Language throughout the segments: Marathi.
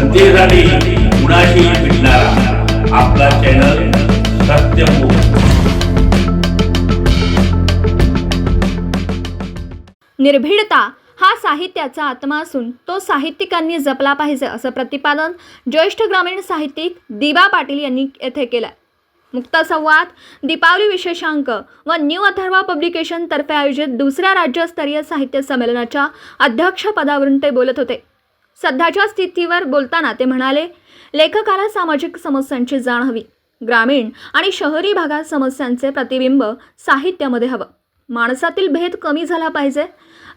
जनतेसाठी कुणाशी भेटणारा. आपला चॅनल सत्यमुख निर्भीडता हा साहित्याचा आत्मा असून तो साहित्यिकांनी जपला पाहिजे असं प्रतिपादन ज्येष्ठ ग्रामीण साहित्यिक दिबा पाटील यांनी येथे केलं मुक्तसंवाद दीपावली विशेषांक व न्यू अथर्वा पब्लिकेशन तर्फे आयोजित दुसऱ्या राज्यस्तरीय साहित्य संमेलनाच्या अध्यक्षपदावरून ते बोलत होते. सध्याच्या स्थितीवर बोलताना ते म्हणाले लेखकाला सामाजिक समस्यांची जाण हवी. ग्रामीण आणि शहरी भागात समस्यांचे प्रतिबिंब साहित्यामध्ये हवं. माणसातील भेद कमी झाला पाहिजे.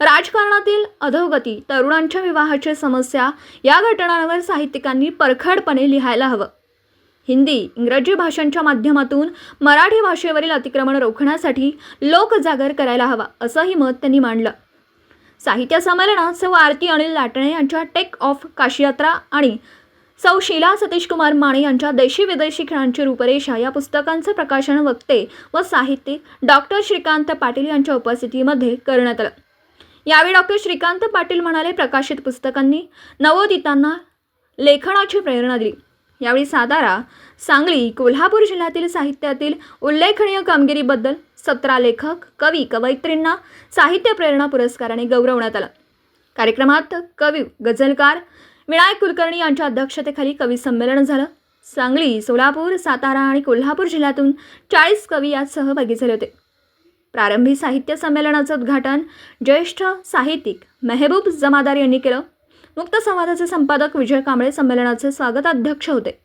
राजकारणातील अधोगती तरुणांच्या विवाहाची समस्या या घटनांवर साहित्यिकांनी परखडपणे लिहायला हवं. हिंदी इंग्रजी भाषांच्या माध्यमातून मराठी भाषेवरील अतिक्रमण रोखण्यासाठी लोकजागर करायला हवा असंही मत त्यांनी मांडलं. साहित्य संमेलनात सौ आरती अनिल लाटणे यांच्या टेक ऑफ काशीयात्रा आणि सौ शीला सतीश कुमार माने यांच्या देशी विदेशी खेळांची रूपरेषा या पुस्तकांचं प्रकाशन वक्ते व साहित्यिक डॉक्टर श्रीकांत पाटील यांच्या उपस्थितीमध्ये करण्यात आलं. यावेळी डॉक्टर श्रीकांत पाटील म्हणाले प्रकाशित पुस्तकांनी नवोदितांना लेखनाची प्रेरणा दिली. यावेळी सातारा सांगली कोल्हापूर जिल्ह्यातील साहित्यातील उल्लेखनीय कामगिरीबद्दल सतरा लेखक कवी कवयित्रींना साहित्य प्रेरणा पुरस्काराने गौरवण्यात आला. कार्यक्रमात कवी गझलकार विनायक कुलकर्णी यांच्या अध्यक्षतेखाली कवी संमेलन झालं. सांगली सोलापूर सातारा आणि कोल्हापूर जिल्ह्यातून चाळीस कवी यात सहभागी झाले होते. प्रारंभी साहित्य संमेलनाचं उद्घाटन ज्येष्ठ साहित्यिक मेहबूब जमादार यांनी केलं. मुक्त संवादाचे संपादक विजय कांबळे संमेलनाचे स्वागताध्यक्ष होते.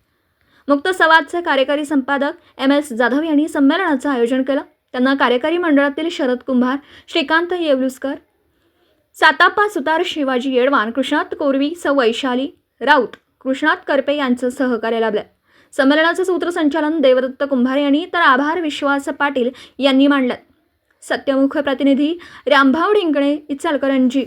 मुक्त संवादचे कार्यकारी संपादक एम एस जाधव यांनी संमेलनाचं आयोजन केलं. त्यांना कार्यकारी मंडळातील शरद कुंभार श्रीकांत येवलुसकर सातापा सुतार शिवाजी येडवान कृष्णात कोरवी सौ वैशाली राऊत कृष्णात करपे यांचं सहकार्य लाभलं. संमेलनाचं सूत्रसंचालन देवदत्त कुंभार यांनी तर आभार विश्वास पाटील यांनी मांडलं. सत्यमुख प्रतिनिधी रामभाव ढिंगणे इचलकरंजी.